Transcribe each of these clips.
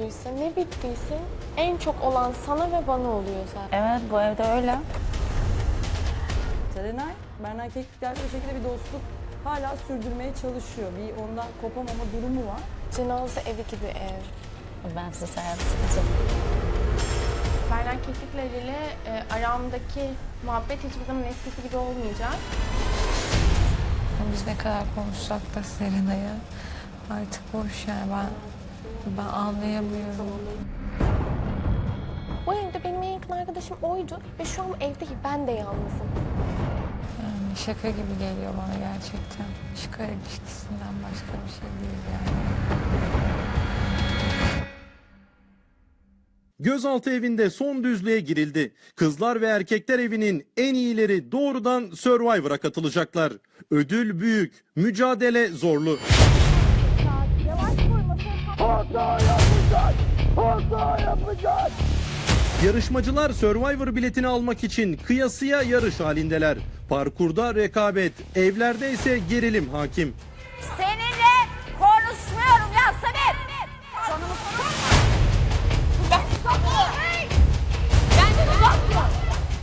olduysa, ne bittiyse en çok olan sana ve bana oluyor zaten. Evet bu evde öyle. Serenay, Berna Keklikler'le bir şekilde bir dostluk hala sürdürmeye çalışıyor. Bir ondan kopamama durumu var. Cenaze evi gibi ev. Ben size sayarım sıkıntı. Berlen Keklikler ile e, aramdaki muhabbet hiçbir zaman eskisi gibi olmayacak. Biz ne kadar konuşsak da Serenay'a artık boş yani ben ben anlayamıyorum. Bu evde benim en yakın arkadaşım oydu ve şu an bu evde ben de yalnızım. Yani şaka gibi geliyor bana gerçekten. Çıkar ilişkisinden başka bir şey değil yani. Gözaltı evinde son düzlüğe girildi. Kızlar ve erkekler evinin en iyileri doğrudan Survivor'a katılacaklar. Ödül büyük, mücadele zorlu. Yarışmacılar Survivor biletini almak için kıyasıya yarış halindeler. Parkurda rekabet, evlerde ise gerilim hakim. Seninle konuşmuyorum Yasemin. Canımı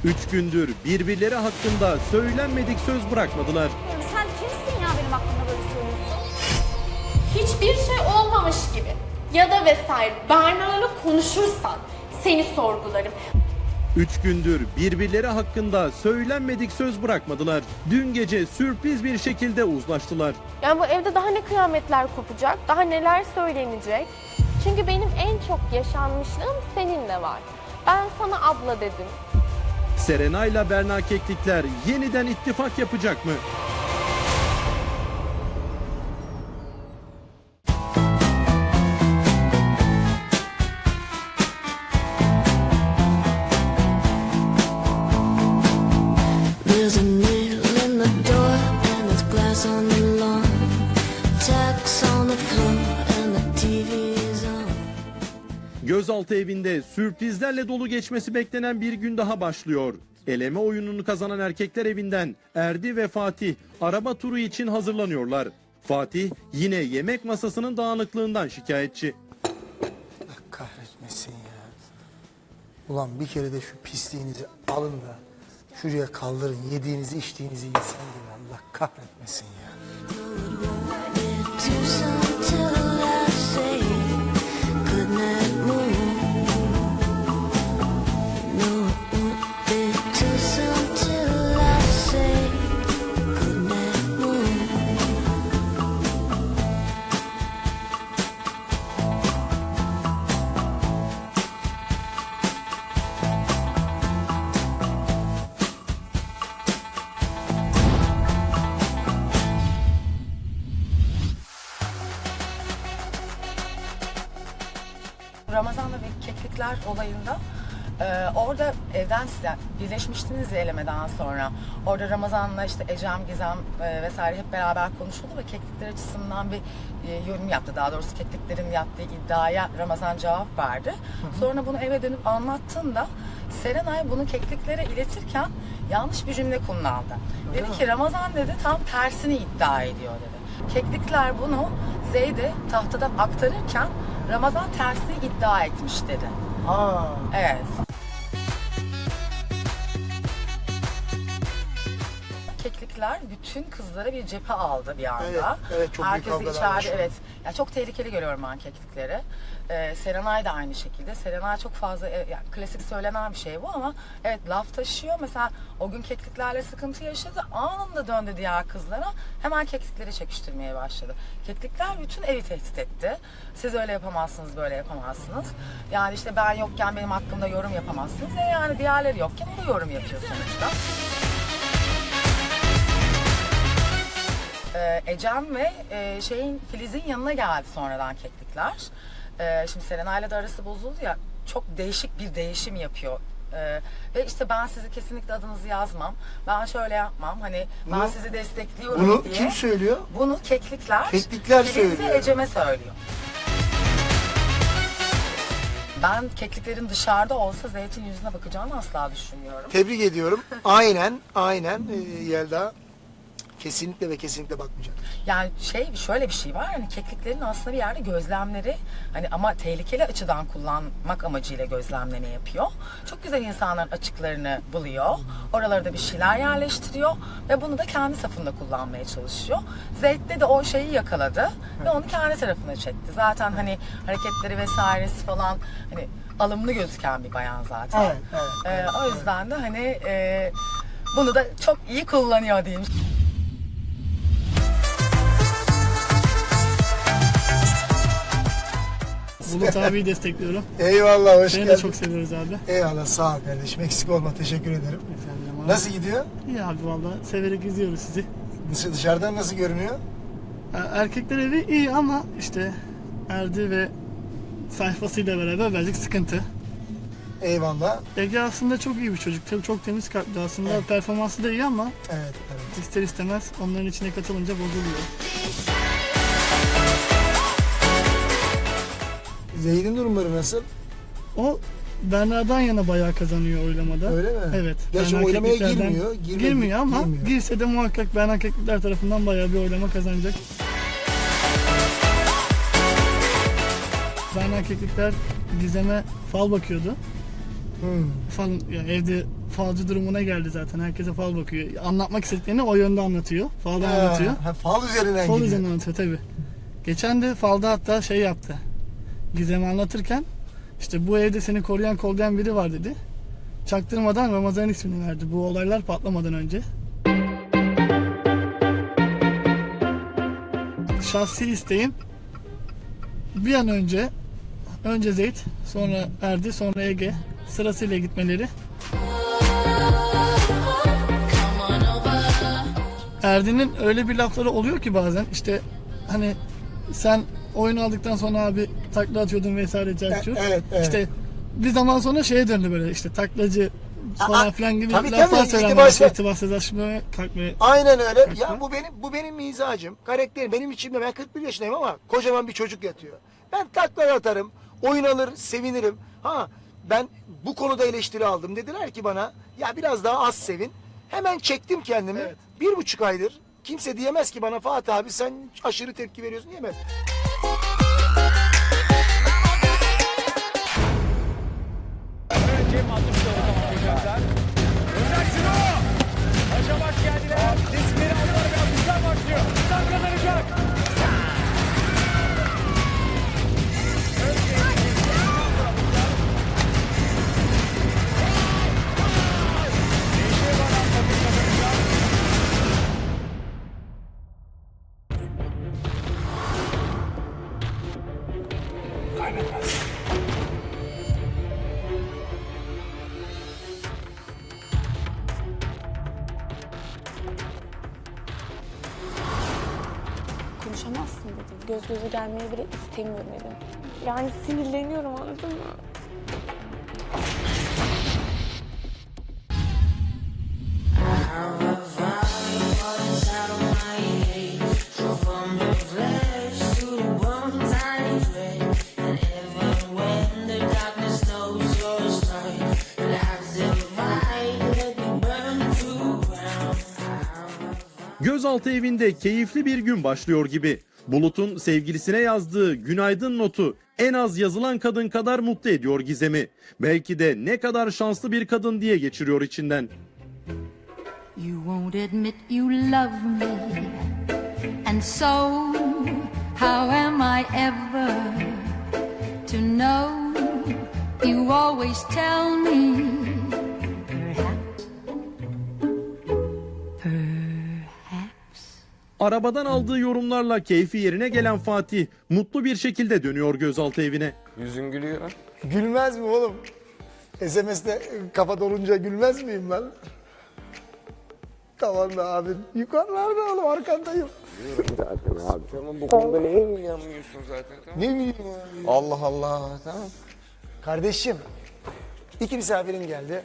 Üç gündür birbirleri hakkında söylenmedik söz bırakmadılar. Sen kimsin ya benim hakkımda böyle söylüyorsun? Hiçbir şey olmamış gibi ya da vesaire Berna'yla konuşursan seni sorgularım. Üç gündür birbirleri hakkında söylenmedik söz bırakmadılar. Dün gece sürpriz bir şekilde uzlaştılar. Yani bu evde daha ne kıyametler kopacak, daha neler söylenecek. Çünkü benim en çok yaşanmışlığım seninle var. Ben sana abla dedim. Serenay'la Berna Keklikler yeniden ittifak yapacak mı? Gözaltı evinde sürprizlerle dolu geçmesi beklenen bir gün daha başlıyor. Eleme oyununu kazanan erkekler evinden Erdi ve Fatih araba turu için hazırlanıyorlar. Fatih yine yemek masasının dağınıklığından şikayetçi. Kahretmesin ya. Ulan bir kere de şu pisliğinizi alın da şuraya kaldırın. Yediğinizi içtiğinizi insan gibi Allah kahretmesin ya. Olayında e, orada evden size birleşmiştiniz ya elemeden sonra. Orada Ramazan'la işte Ecem, Gizem e, vesaire hep beraber konuşuldu ve keklikler açısından bir e, yorum yaptı. Daha doğrusu kekliklerin yaptığı iddiaya Ramazan cevap verdi. Sonra bunu eve dönüp anlattığında Serenay bunu kekliklere iletirken yanlış bir cümle kullandı. Dedi ki Ramazan dedi tam tersini iddia ediyor dedi. Keklikler bunu Zeyd'e tahtadan aktarırken Ramazan tersini iddia etmiş dedi. Aa, Evet. Keklikler bütün kızlara bir cephe aldı bir anda. Evet, evet, çok büyük Herkes de kavgalar içeride başladı. evet. Ya çok tehlikeli görüyorum ben. Ee, Serenay da aynı şekilde. Serenay çok fazla e, yani klasik söylenen bir şey bu ama evet laf taşıyor. Mesela o gün kekliklerle sıkıntı yaşadı. Anında döndü diğer kızlara. Hemen keklikleri çekiştirmeye başladı. Keklikler bütün evi tehdit etti. Siz öyle yapamazsınız, böyle yapamazsınız. Yani işte ben yokken benim hakkımda yorum yapamazsınız. E yani diğerleri yokken o yorum yapıyor sonuçta. Ee, Ecem ve e, şeyin Filiz'in yanına geldi sonradan keklikler. Ee, şimdi Serenay'la da arası bozuldu ya çok değişik bir değişim yapıyor Ee, ve işte ben sizi kesinlikle adınızı yazmam. Ben şöyle yapmam. Hani ben Bunu- sizi destekliyorum Bunu diye. kim söylüyor? Bunu keklikler. Keklikler söylüyor. Ecem'e söylüyor. Ben kekliklerin dışarıda olsa Zeytin yüzüne bakacağını asla düşünmüyorum. Tebrik ediyorum. Aynen, aynen e, Yelda. Kesinlikle ve kesinlikle bakmayacak. Yani şey şöyle bir şey var hani kekliklerin aslında bir yerde gözlemleri hani ama tehlikeli açıdan kullanmak amacıyla gözlemleme yapıyor. Çok güzel insanların açıklarını buluyor. Oralara da bir şeyler yerleştiriyor ve bunu da kendi safında kullanmaya çalışıyor. Zeyt'te de o şeyi yakaladı ve onu kendi tarafına çekti. Zaten hani hareketleri vesairesi falan hani alımlı gözüken bir bayan zaten. Evet, evet, Ee, o yüzden de hani e, bunu da çok iyi kullanıyor diyeyim. Bulut abiyi destekliyorum. Eyvallah, hoş Seni geldin. de çok seviyoruz abi. Eyvallah, sağ ol kardeşim. Eksik olma, teşekkür ederim. Efendim abi. Nasıl gidiyor? İyi abi valla severek izliyoruz sizi. Dışı, dışarıdan nasıl görünüyor? Ha, Erkekler evi iyi ama işte Erdi ve sayfasıyla beraber birazcık sıkıntı. Eyvallah. Ege aslında çok iyi bir çocuk. Çok, çok temiz kalpli aslında. Performansı da iyi ama Evet, evet. ister istemez onların içine katılınca bozuluyor. Zeyd'in durumları nasıl? O Berna'dan yana bayağı kazanıyor oylamada. Öyle mi? Evet. Gerçi Berna oylamaya Keklikler'den- girmiyor, girmedi- girmiyor ama girmiyor. girse de muhakkak Berna Keklikler tarafından bayağı bir oylama kazanacak. Berna Keklikler Gizem'e fal bakıyordu. Hmm. Fal, yani evde falcı durumuna geldi zaten. Herkese fal bakıyor. Anlatmak istediklerini o yönde anlatıyor. Falda anlatıyor. Ha, ha, fal üzerinden Fal gidiyor. üzerinden anlatıyor tabi. Geçen de falda hatta şey yaptı. Gizem'i anlatırken işte bu evde seni koruyan kollayan biri var dedi. Çaktırmadan Ramazan ismini verdi bu olaylar patlamadan önce. Şahsi isteğim bir an önce önce Zeyt sonra Erdi sonra Ege sırasıyla gitmeleri. Erdi'nin öyle bir lafları oluyor ki bazen işte hani sen oyun aldıktan sonra abi takla atıyordun vesaire çarçur. E- evet, evet. İşte bir zaman sonra şeye döndü böyle işte taklacı falan filan gibi tabii, laflar tabii, söylemeye itibar- başladı. İtibarsız aşmaya kalkmaya. Aynen öyle. Kaçma. Ya bu benim bu benim mizacım, karakterim. Benim içimde ben 41 yaşındayım ama kocaman bir çocuk yatıyor. Ben takla atarım, oyun alır, sevinirim. Ha ben bu konuda eleştiri aldım. Dediler ki bana ya biraz daha az sevin. Hemen çektim kendimi. Bir buçuk aydır kimse diyemez ki bana Fatih abi sen aşırı tepki veriyorsun diyemez. Göze gelmeyi bile istemiyorum dedim. Yani sinirleniyorum anladın mı? Gözaltı evinde keyifli bir gün başlıyor gibi. Bulut'un sevgilisine yazdığı günaydın notu en az yazılan kadın kadar mutlu ediyor Gizem'i. Belki de ne kadar şanslı bir kadın diye geçiriyor içinden. You won't admit you love me. And so, how am I ever to know? You always tell me. Arabadan aldığı yorumlarla keyfi yerine gelen Fatih mutlu bir şekilde dönüyor gözaltı evine. Yüzün gülüyor. Gülmez mi oğlum? SMS'te kafa dolunca gülmez miyim lan? Tamam da abi. Yukarılarda oğlum arkandayım. Tamam bu konuda neye inanmıyorsun zaten? Tamam. Ne bileyim abi. Allah Allah. Tamam. Kardeşim. İki misafirim geldi.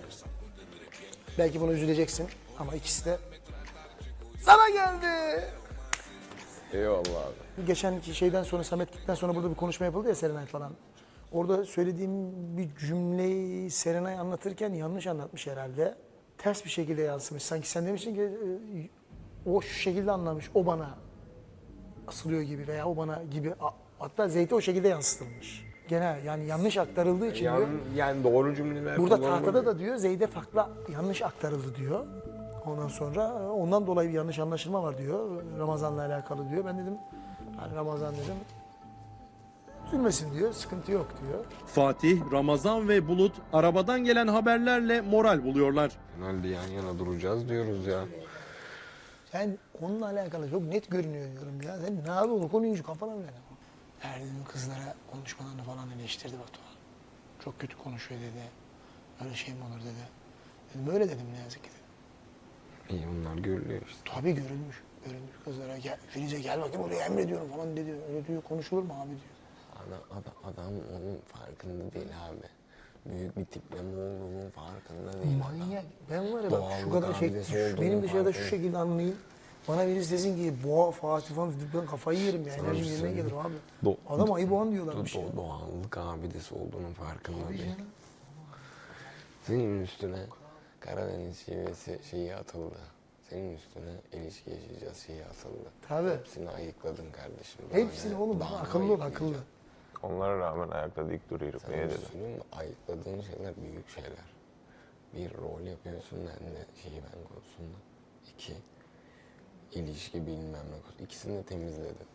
Belki buna üzüleceksin ama ikisi de sana geldi. Eyvallah abi. Geçenki şeyden sonra Samet gittikten sonra burada bir konuşma yapıldı ya Serenay falan. Orada söylediğim bir cümleyi Serenay anlatırken yanlış anlatmış herhalde. Ters bir şekilde yansımış. Sanki sen demişsin ki e, o şu şekilde anlamış. O bana asılıyor gibi veya o bana gibi. Hatta Zeyt'e o şekilde yansıtılmış. Gene yani yanlış aktarıldığı için diyor. Yani, doğru cümleler Burada tahtada da diyor Zeyd'e farklı yanlış aktarıldı diyor. Ondan sonra e, ondan dolayı bir yanlış anlaşılma var diyor. Ramazan'la alakalı diyor. Ben dedim hani Ramazan dedim üzülmesin diyor. Sıkıntı yok diyor. Fatih, Ramazan ve Bulut arabadan gelen haberlerle moral buluyorlar. Herhalde yan yana duracağız diyoruz ya. Sen onunla alakalı çok net görünüyor diyorum ya. Sen ne yapıyorsun? Konuyu şu kafana ver. Erdem'in kızlara konuşmalarını falan eleştirdi Batuhan. Çok kötü konuşuyor dedi. Öyle şey mi olur dedi. Dedim öyle dedim ne yazık ki dedim. İyi onlar görülüyor işte. Tabii görülmüş. Görülmüş kızlara gel, Filize gel bakayım oraya emrediyorum falan dedi. Öyle diyor konuşulur mu abi diyor. Adam, adam, adam onun farkında değil abi. Büyük bir tipleme olduğunun farkında değil adam. Manyak. Ben var ya bak şu Doğallık kadar şey, abidesi şu- olduğunun benim dışarıda şu farkında. şekilde anlayayım. Bana birisi desin ki boğa Fatih falan ben kafayı yerim ya. Enerjim yerine gelir abi. Do- Adam ayı boğan diyorlarmış ya. do- doğallık abidesi olduğunun farkında değil. Senin üstüne Karadeniz şivesi şeyi atıldı. Senin üstüne ilişki yaşayacağız şeyi atıldı. Tabii. Hepsini ayıkladın kardeşim. Daha Hepsini ne- oğlum daha akıllı ol ayıklayacaksın? akıllı. Onlara rağmen ayakta dik duruyoruz. Sana Niye bir dedim? Ayıkladığın şeyler büyük şeyler. Bir rol yapıyorsun hem de şeyi ben konusunda. İki, ilişki bilmem ne konusu. İkisini de temizledin.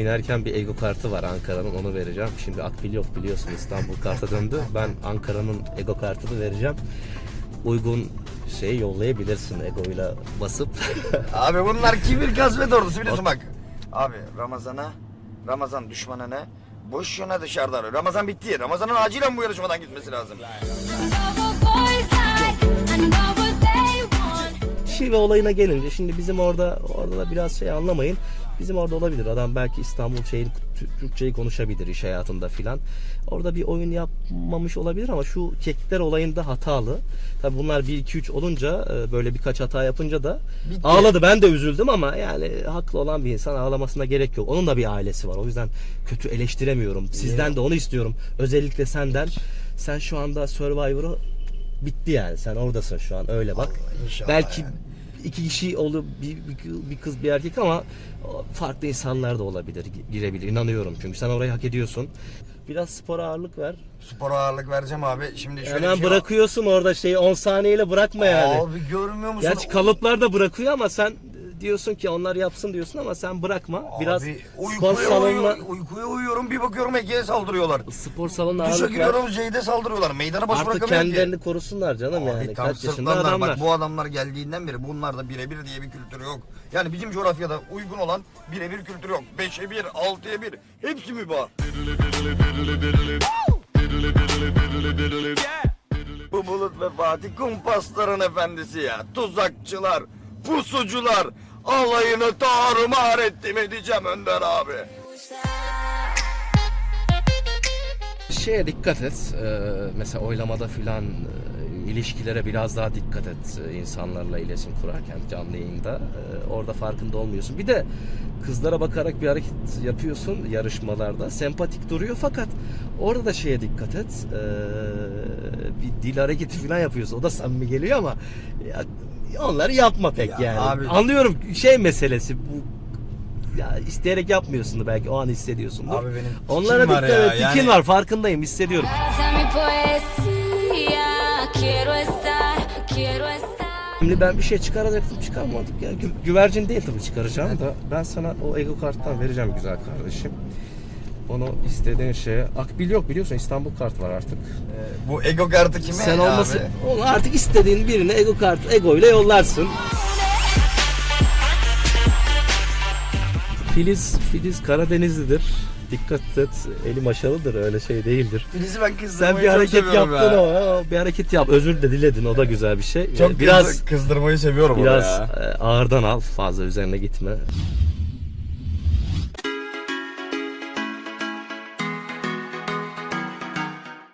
İnerken bir ego kartı var Ankara'nın onu vereceğim. Şimdi akbil yok biliyorsun İstanbul karta döndü. Ben Ankara'nın ego kartını vereceğim. Uygun şey yollayabilirsin egoyla basıp. Abi bunlar kibir kasvet ordusu biliyorsun bak. Abi Ramazan'a, Ramazan düşmana ne? Boşuna dışarıda arıyor. Ramazan bitti. Ramazan'ın acilen bu yarışmadan gitmesi lazım. Şive olayına gelince şimdi bizim orada orada da biraz şey anlamayın. Bizim orada olabilir. Adam belki İstanbul şeyi Türkçeyi konuşabilir iş hayatında filan. Orada bir oyun yapmamış olabilir ama şu kekler olayında hatalı. Tabi bunlar 1 2 3 olunca e, böyle birkaç hata yapınca da ağladı. Ben de üzüldüm ama yani haklı olan bir insan ağlamasına gerek yok. Onun da bir ailesi var. O yüzden kötü eleştiremiyorum. Sizden de onu istiyorum. Özellikle senden. Sen şu anda Survivor'u bitti yani. Sen oradasın şu an. Öyle bak. İnşallah Belki yani. İki kişi olur bir, bir, kız bir erkek ama farklı insanlar da olabilir girebilir. İnanıyorum çünkü sen orayı hak ediyorsun. Biraz spora ağırlık ver. Spora ağırlık vereceğim abi. Şimdi şöyle hemen bir şey bırakıyorsun orada şeyi 10 saniyeyle bırakma yani. Abi görmüyor musun? gerçi kalıplar da bırakıyor ama sen diyorsun ki onlar yapsın diyorsun ama sen bırakma biraz Abi, spor uykuya, salonuna uyuyor, uykuya uyuyorum bir bakıyorum Ege'ye saldırıyorlar. spor salonuna Duşa ağırlık ver giriyorum Zeyde saldırıyorlar. Meydana boş artık bırakamıyorum ki. kendilerini korusunlar canım Abi yani tam kaç yaşında sırtlanlar. adamlar Bak bu adamlar geldiğinden beri bunlarda birebir diye bir kültür yok. Yani bizim coğrafyada uygun olan birebir kültür yok. Beşe bir, altıya bir. Hepsi mübah. Bu Bulut ve Fatih kumpasların efendisi ya. Tuzakçılar, pusucular. Alayını tarumar ettim edeceğim Önder abi. Şeye dikkat et. Ee, mesela oylamada filan e, ilişkilere biraz daha dikkat et e, insanlarla iletişim kurarken canlı yayında. E, orada farkında olmuyorsun. Bir de kızlara bakarak bir hareket yapıyorsun yarışmalarda. Sempatik duruyor fakat orada da şeye dikkat et. E, bir dil hareketi filan yapıyorsun. O da samimi geliyor ama onları yapma pek Ya yani. abi- Anlıyorum şey meselesi bu ya isteyerek yapmıyorsun belki o an hissediyorsundur. Abi benim Onlara dikkat ya, et. Tikin yani- var farkındayım hissediyorum. Şimdi ben bir şey çıkaracaktım çıkarmadık ya. Gü- güvercin değil tabii çıkaracağım da ben sana o ego karttan vereceğim güzel kardeşim. Onu istediğin şeye. Akbil yok biliyorsun İstanbul kart var artık. Bu ego kartı kime Sen abi? olmasın. Onu artık istediğin birine ego kartı ego ile yollarsın. Filiz Filiz Karadenizlidir. dikkat et eli maşalıdır öyle şey değildir. Filiz'i ben Sen kızdırmayı bir çok hareket yaptın ya. ama bir hareket yap. Özür de diledin o da güzel bir şey. Çok Ee, biraz biraz kızdırmayı seviyorum biraz ya. e, ağırdan al fazla üzerine gitme.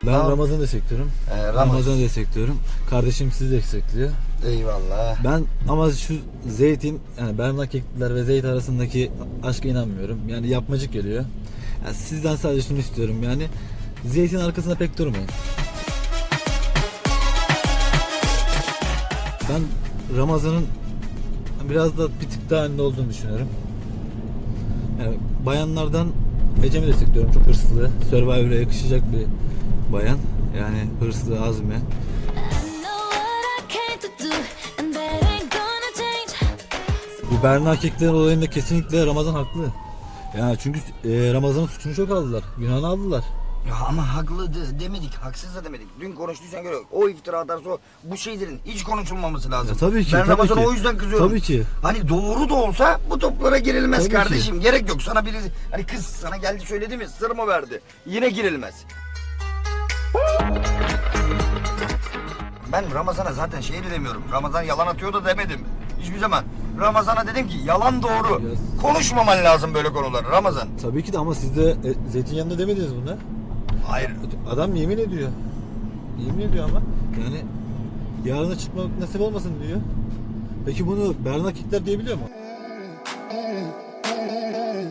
Ben Tamam. Ramazan'ı destekliyorum. Ee, Ramaz- Ramazan'ı destekliyorum. Kardeşim sizi destekliyor. Eyvallah. Ben ama şu Zeyt'in yani Berna Kekliler ve Zeyt arasındaki aşka inanmıyorum. Yani yapmacık geliyor. Yani sizden sadece şunu istiyorum yani Zeyt'in arkasında pek durmayın. Ben Ramazan'ın biraz da bir tık daha önde olduğunu düşünüyorum. Yani bayanlardan Ecem'i destekliyorum. Çok hırslı. Survivor'a yakışacak bir bayan. Yani hırslı, change. Bu Berna Kekler olayında kesinlikle Ramazan haklı. Yani çünkü e, Ramazan'ın suçunu çok aldılar. Günahını aldılar. Ya ama haklı de- demedik, haksız da demedik. Dün konuştuysan göre o iftira atarsa o bu şeylerin hiç konuşulmaması lazım. Ya tabii ki, Ben tabii Ramazan'a ki. o yüzden kızıyorum. Tabii ki. Hani doğru da olsa bu toplara girilmez Tabii ki. kardeşim. Gerek yok. Sana biri hani kız sana geldi söyledi mi sır mı verdi? Yine girilmez. Ben Ramazan'a zaten şey de demiyorum. Ramazan yalan atıyor da demedim. Hiçbir zaman. Ramazan'a dedim ki yalan doğru. Biraz- Konuşmaman lazım böyle konuları Ramazan. Tabii ki de ama siz de e, Zeytin yanında demediniz bunu. Hayır. Adam yemin ediyor. Yemin ediyor ama yani yarına çıkmak nasip olmasın diyor. Peki bunu Berna Kekler diyebiliyor mu?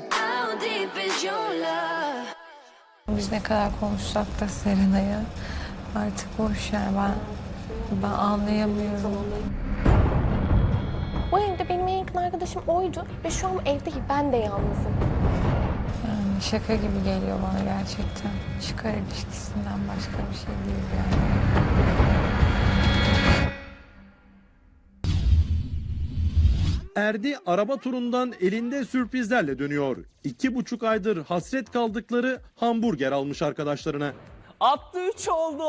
How deep is your love? Biz ne kadar konuşsak da Serenay'ı artık boş yani ben ben anlayamıyorum. Bu evde benim en yakın arkadaşım oydu ve şu an bu evde ben de yalnızım. Yani şaka gibi geliyor bana gerçekten. Çıkar ilişkisinden başka bir şey değil yani. Erdi araba turundan elinde sürprizlerle dönüyor. İki buçuk aydır hasret kaldıkları hamburger almış arkadaşlarına. Attı 3 oldu.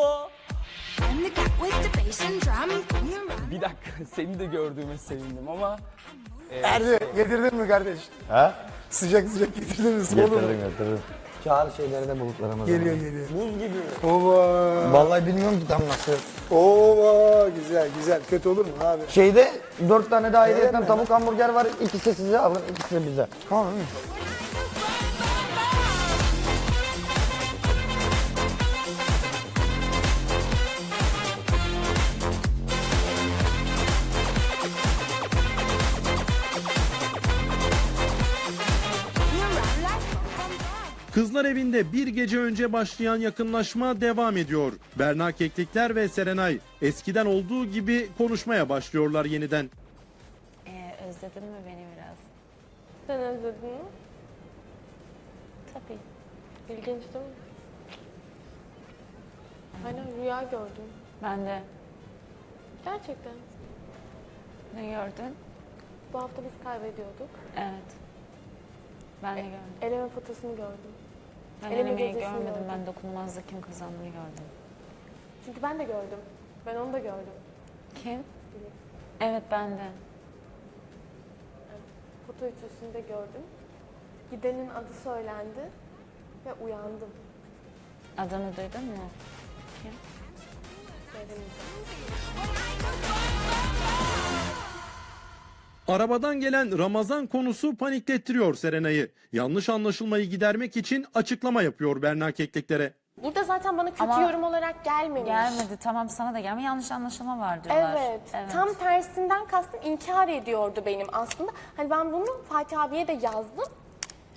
Bir dakika seni de gördüğüme sevindim ama Erdi getirdin mi kardeş? Ha? Sıcak sıcak getirdin mi? Mu? getirdim. Çağır şeylerine bulutlarımıza. Geliyor geliyor. buz gibi. Ova. Vallahi bilmiyorum ki tam nasıl. Ova güzel güzel. Kötü olur mu abi? Şeyde dört tane daha mi? tavuk hamburger var. İkisi size alın, ikisi bize. Tamam mı? Kızlar evinde bir gece önce başlayan yakınlaşma devam ediyor. Berna Keklikler ve Serenay eskiden olduğu gibi konuşmaya başlıyorlar yeniden. Ee, özledin mi beni biraz? Sen özledin mi? Tabii. İlginç değil mi? Aynen rüya gördüm. Ben de. Gerçekten. Ne gördün? Bu hafta biz kaybediyorduk. Evet. Ben de gördüm. Eleme fotosunu gördüm. Ben elemeyi gecesini görmedim. gördüm. Ben dokunulmazda kim kazandığını gördüm. Çünkü ben de gördüm. Ben onu da gördüm. Kim? Evet ben de. Foto ütüsünde gördüm. Gidenin adı söylendi ve uyandım. Adını duydun mu? Söylemeyeceğim. Arabadan gelen Ramazan konusu paniklettiriyor Serenay'ı. Yanlış anlaşılmayı gidermek için açıklama yapıyor Berna Kekliklere. Burada zaten bana kötü Ama- yorum olarak gelmemiş. Gelmedi. Tamam sana da gelme. Yanlış anlaşılma var diyorlar. Evet, Tam tersinden kastım inkar ediyordu benim aslında. Hani ben bunu Fatih abiye de yazdım.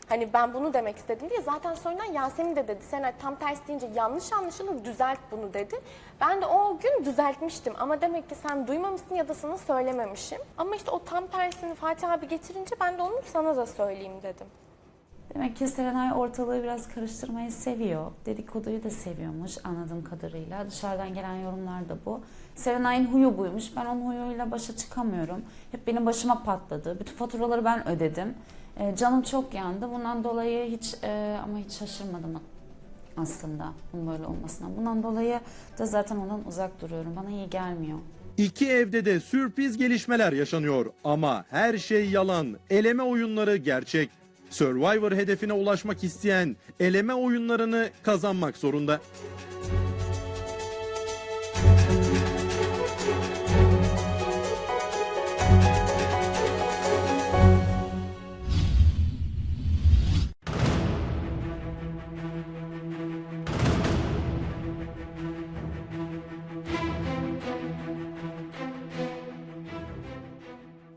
Hani ben bunu demek istedim diye. Zaten sonradan Yasemin de dedi. Sen tam tersi deyince yanlış anlaşılır düzelt bunu dedi. Ben de o gün düzeltmiştim. Ama demek ki sen duymamışsın ya da sana söylememişim. Ama işte o tam tersini Fatih abi getirince ben de onu sana da söyleyeyim dedim. Demek ki Serenay ortalığı biraz karıştırmayı seviyor. Dedikoduyu da seviyormuş anladığım kadarıyla. Dışarıdan gelen yorumlar da bu. Serenay'ın huyu buymuş. Ben onun huyuyla başa çıkamıyorum. Hep benim başıma patladı. Bütün faturaları ben ödedim. Ee, canım çok yandı. Bundan dolayı hiç e, ama hiç şaşırmadım aslında bunun böyle olmasına. Bundan dolayı da zaten ondan uzak duruyorum. Bana iyi gelmiyor. İki evde de sürpriz gelişmeler yaşanıyor ama her şey yalan. Eleme oyunları gerçek. Survivor hedefine ulaşmak isteyen eleme oyunlarını kazanmak zorunda.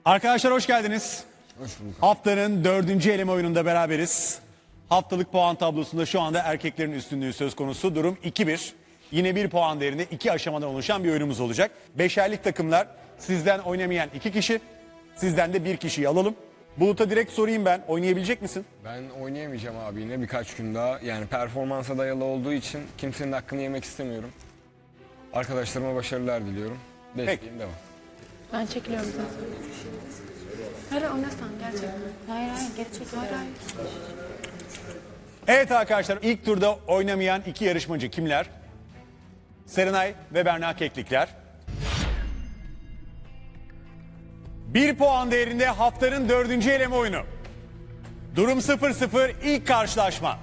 Arkadaşlar hoş geldiniz. Haftanın dördüncü eleme oyununda beraberiz. Haftalık puan tablosunda şu anda erkeklerin üstünlüğü söz konusu. Durum 2-1. Yine bir puan değerinde iki aşamadan oluşan bir oyunumuz olacak. Beşerlik takımlar sizden oynamayan iki kişi, sizden de bir kişiyi alalım. Bulut'a direkt sorayım ben. Oynayabilecek misin? Ben oynayamayacağım abi yine birkaç gün daha. Yani performansa dayalı olduğu için kimsenin hakkını yemek istemiyorum. Arkadaşlarıma başarılar diliyorum. Desteğim devam. Ben çekiliyorum zaten. Hayır oynasan gerçekten. Hayır hayır geri çekil. Hayır hayır. Evet arkadaşlar ilk turda oynamayan iki yarışmacı kimler? Serenay ve Berna Keklikler. Bir puan değerinde haftanın dördüncü eleme oyunu. Durum 0-0 ilk karşılaşma.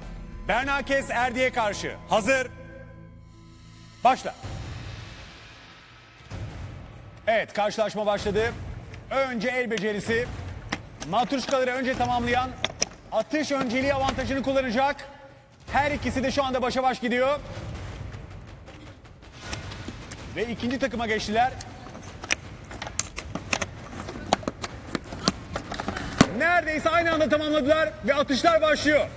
Berna Kes Erdi'ye karşı. Hazır. Başla. Evet karşılaşma başladı. Önce el becerisi. Matruşkaları önce tamamlayan atış önceliği avantajını kullanacak. Her ikisi de şu anda başa baş gidiyor. Ve ikinci takıma geçtiler. Neredeyse aynı anda tamamladılar ve atışlar başlıyor.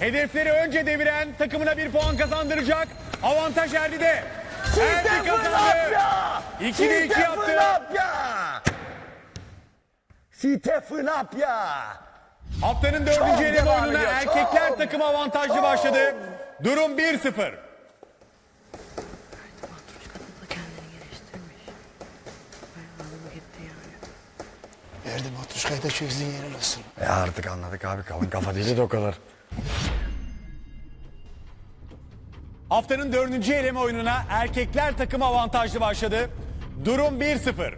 Hedefleri önce deviren takımına bir puan kazandıracak. Avantaj Erdi'de. Erdi kazandı. 2'de 2 yaptı. Stephen Apya. Haftanın dördüncü eleme devam oyununa erkekler çok. takımı avantajlı Çok. başladı. Durum 1-0. Verdim Matruşka'yı da çözdün yerin olsun. Ya artık anladık abi kalın kafa değiliz o kadar. Haftanın dördüncü eleme oyununa erkekler takımı avantajlı başladı. Durum 1-0.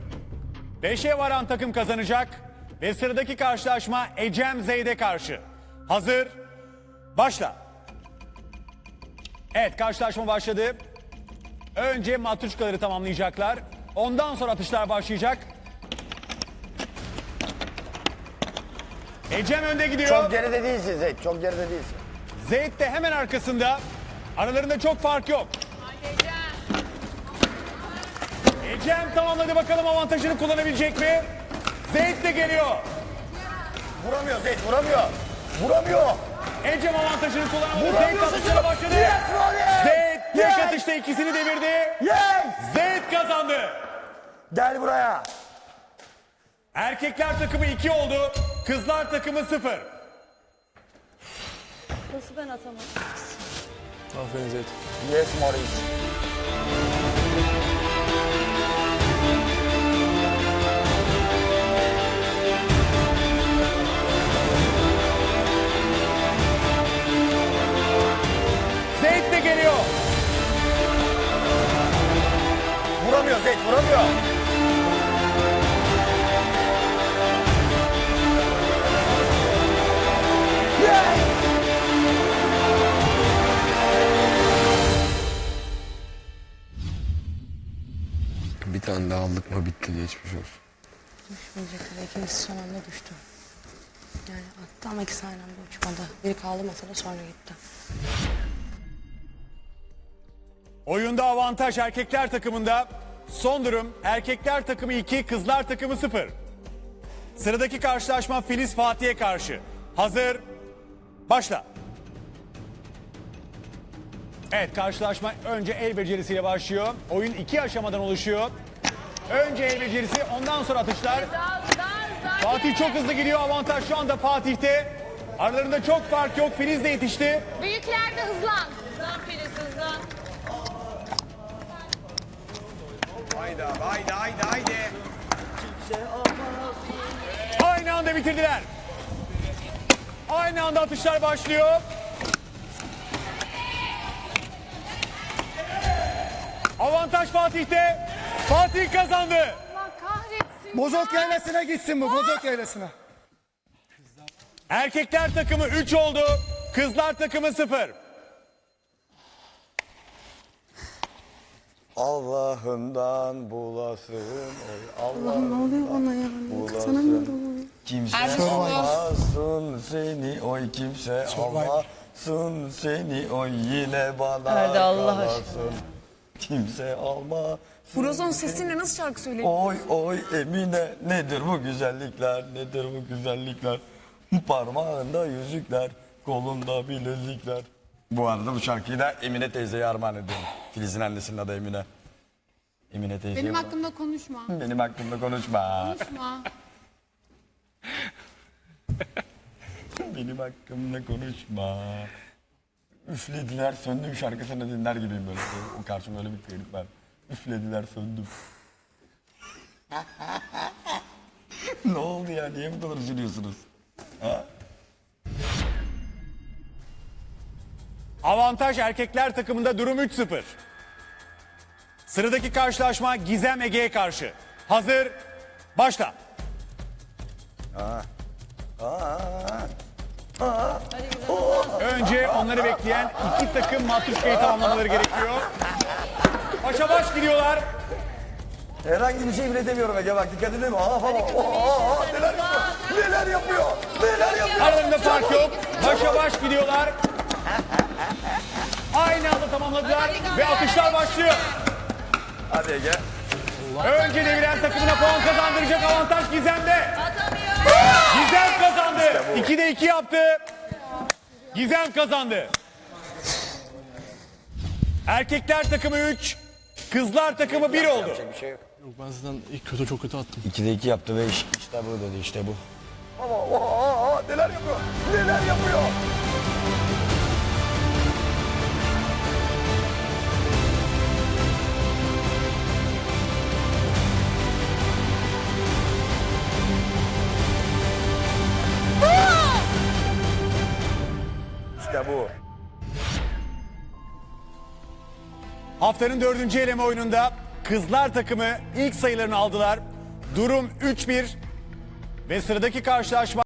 Beşe varan takım kazanacak ve sıradaki karşılaşma Ecem Zeyd'e karşı. Hazır, başla. Evet karşılaşma başladı. Önce matruşkaları tamamlayacaklar. Ondan sonra atışlar başlayacak. Ecem önde gidiyor. Çok geride değilsin Zeyt çok geride değilsin. Zeyd de hemen arkasında. Aralarında çok fark yok. Ecem tamamladı bakalım avantajını kullanabilecek mi? Zeyd de geliyor. Vuramıyor Zeyt vuramıyor. Vuramıyor. Ecem avantajını kullanamadı. Atışlara canım. başladı. Yes! Zeyd tek Yes! atışta ikisini devirdi. Yes! Zeyd kazandı. Gel buraya. Erkekler takımı 2 oldu. Kızlar takımı 0. Nasıl ben atamadım? Aferin Zeyt. Yes Morris. Zeyd de geliyor. Vuramıyor Zeyt vuramıyor. Tane daha aldık mı bitti geçmiş olsun. Düşmeyecek tabii. İkincisi son anda düştü. Yani attı ama ikisi aynı anda uçmadı. Biri kaldı masada sonra gitti. Oyunda avantaj erkekler takımında. Son durum erkekler takımı 2, kızlar takımı 0. Sıradaki karşılaşma Filiz Fatih'e karşı. Hazır. Başla. Evet karşılaşma önce el becerisiyle başlıyor. Oyun iki aşamadan oluşuyor. Önce el becerisi ondan sonra atışlar. Fatih çok hızlı gidiyor. Avantaj şu anda Fatih'te. Aralarında çok fark yok. Filiz de yetişti. Büyükler de hızlan. Hızlan Filiz hızlan. Haydi haydi haydi haydi. Aynı anda bitirdiler. Aynı anda atışlar başlıyor. Avantaj Fatih'te. Fatih kazandı. Allah kahretsin. Bozok yaylasına gitsin bu, bozok yaylasına. Erkekler takımı 3 oldu. Kızlar takımı 0. Allah'ından bulasın. Allah'ım ne oluyor bana ya? bulasın. Kimse almasın seni oy kimse almasın seni oy yine bana Hadi Allah kalasın. Kimse almasın. Burazon sesinle nasıl şarkı söyleyeyim? Oy oy Emine nedir bu güzellikler nedir bu güzellikler parmağında yüzükler kolunda bilezikler. Bu arada bu şarkıyı da Emine teyzeye armağan ediyorum. Filiz'in annesinin adı Emine. Emine teyze. Benim hakkımda konuşma. Benim hakkımda konuşma. Konuşma. Benim hakkımda konuşma. Üflediler söndüm şarkısını dinler gibiyim böyle. O karşıma öyle bir kayıt var. Üflediler söndüm. ne oldu ya? Niye bu kadar üzülüyorsunuz? Ha? Avantaj erkekler takımında durum 3-0. Sıradaki karşılaşma Gizem Ege'ye karşı. Hazır, başla. Önce onları bekleyen iki takım matruşkayı tamamlamaları gerekiyor. Başa baş gidiyorlar. Herhangi bir şey bile demiyorum Ege bak dikkat edin. Aa. Aa, aa, neler yapıyor? Neler yapıyor? Neler yapıyor? Aralarında fark yok. Başa baş gidiyorlar. Aynı anda tamamladılar ve atışlar başlıyor. Hadi Ege. Önce deviren takımına puan kazandıracak avantaj Gizem'de. Gizem kazandı. 2'de 2 yaptı. Gizem kazandı. Erkekler takımı 3, kızlar takımı 1 oldu. Bir şey yok. Yok ben zaten ilk kötü çok kötü attım. 2'de 2 yaptı ve iş, işte bu dedi işte bu. Ama aa, aa, neler yapıyor? Neler yapıyor? İşte bu. Haftanın dördüncü eleme oyununda kızlar takımı ilk sayılarını aldılar. Durum 3-1 ve sıradaki karşılaşma